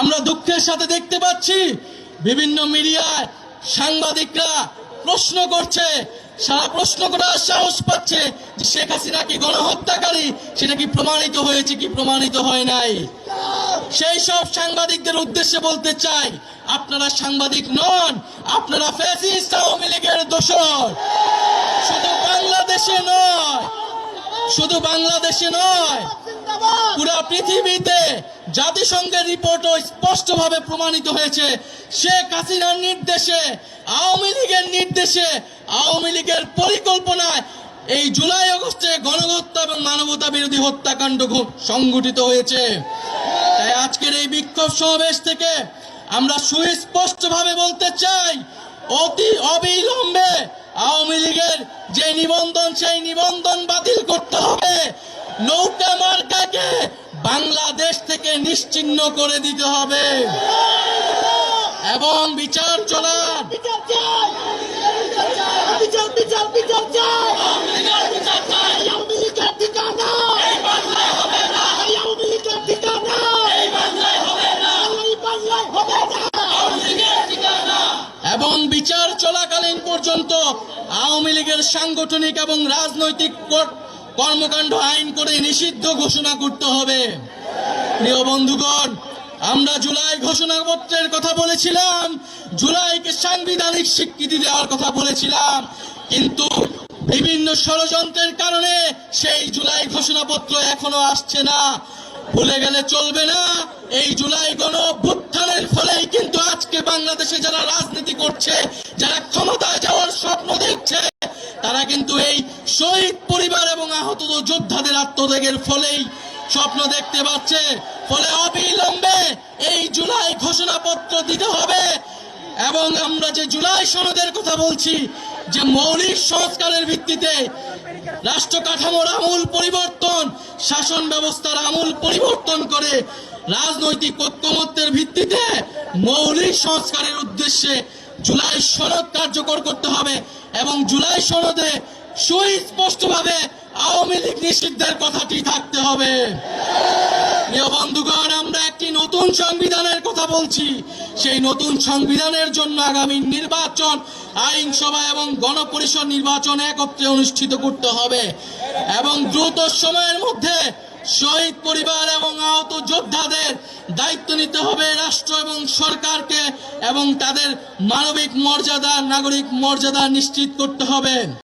আমরা দুঃখের সাথে দেখতে পাচ্ছি বিভিন্ন মিডিয়ায় সাংবাদিকরা প্রশ্ন করছে, সারা প্রশ্ন করার সাহস পাচ্ছে যে শেখ হাসিনা কি গণহত্যাকারী সেটা কি প্রমাণিত হয়েছে কি প্রমাণিত হয় নাই। সেই সব সাংবাদিকদের উদ্দেশ্যে বলতে চাই, আপনারা সাংবাদিক নন, আপনারা ফ্যাসিস্ট আওয়ামী লীগের দোষর। শুধু বাংলাদেশে নয়, শুধু বাংলাদেশে নয় পৃথিবীতে জাতিসংঘের রিপোর্টও স্পষ্টভাবে প্রমাণিত হয়েছে। শেখ হাসিনার নির্দেশে, আওয়ামী লীগের নির্দেশে, আওয়ামী লীগের পরিকল্পনায় এই জুলাই আগস্টে গণহত্যা এবং মানবতা বিরোধী হত্যাকাণ্ড সংঘটিত হয়েছে। তাই আজকের এই বিক্ষোভ সমাবেশ থেকে আমরা সুস্পষ্টভাবে বলতে চাই, অতি অবিলম্বে আওয়ামী লীগের যে নিবন্ধন, সেই নিবন্ধন বাতিল করতে হবে। নৌকা মার্কাকে বাংলাদেশ থেকে নিশ্চিহ্ন করে দিতে হবে। এবং বিচার চলার বিচার চাই। বিচার বিচার বিচার চাই। আওয়ামী লীগের ঠিকানা। এই আওয়ামী লীগের ঠিকানা। এই বাংলায় হবে না। এবং বিচার চলাকালীন পর্যন্ত আওয়ামী লীগের সাংগঠনিক এবং রাজনৈতিক কর- কর্মকাণ্ড আইন করে নিষিদ্ধ ঘোষণা করতে হবে। প্রিয় বন্ধুগণ, আমরা জুলাই ঘোষণাপত্রের কথা বলেছিলাম, জুলাইকে সাংবিধানিক স্বীকৃতি দেওয়ার কথা বলেছিলাম, কিন্তু বিভিন্ন ষড়যন্ত্রের কারণে সেই জুলাই ঘোষণাপত্র এখনও আসছে না। ভুলে গেলে চলবে না। এই জুলাই গণ অভ্যুত্থানের ফলেই কিন্তু আজকে বাংলাদেশে যারা রাজনীতি করছে, যারা ক্ষমতায় যাওয়ার স্বপ্ন দেখছে, তারা কিন্তু এই শহীদ পরিবার এবং আহত যোদ্ধাদের আত্মত্যাগের ফলেই স্বপ্ন দেখতে পাচ্ছে। ফলে অবিলম্বে এই জুলাই ঘোষণাপত্র দিতে হবে। এবং আমরা যে জুলাই সনদের কথা বলছি, যে মৌলিক সংস্কারের ভিত্তিতে রাষ্ট্র কাঠামোর আমূল পরিবর্তন, শাসন ব্যবস্থার আমূল পরিবর্তন করে রাজনৈতিক ঐক্যমত্যের ভিত্তিতে মৌলিক সংস্কারের উদ্দেশ্যে জুলাই সনদ কার্যকর করতে হবে এবং জুলাই সনদে সুস্পষ্টভাবে আওয়ামী লীগ নিষিদ্ধের কথাটি থাকতে হবে। প্রিয় বন্ধুগণ, আমরা একটি নতুন সংবিধানের কথা বলছি। সেই নতুন সংবিধানের জন্য আগামী নির্বাচন, আইনসভা এবং গণপরিষদ নির্বাচন একত্রে অনুষ্ঠিত করতে হবে। এবং দ্রুত সময়ের মধ্যে শহীদ পরিবার এবং আহত যোদ্ধাদের দায়িত্ব নিতে হবে রাষ্ট্র এবং সরকারকে এবং তাদের মানবিক মর্যাদা, নাগরিক মর্যাদা নিশ্চিত করতে হবে।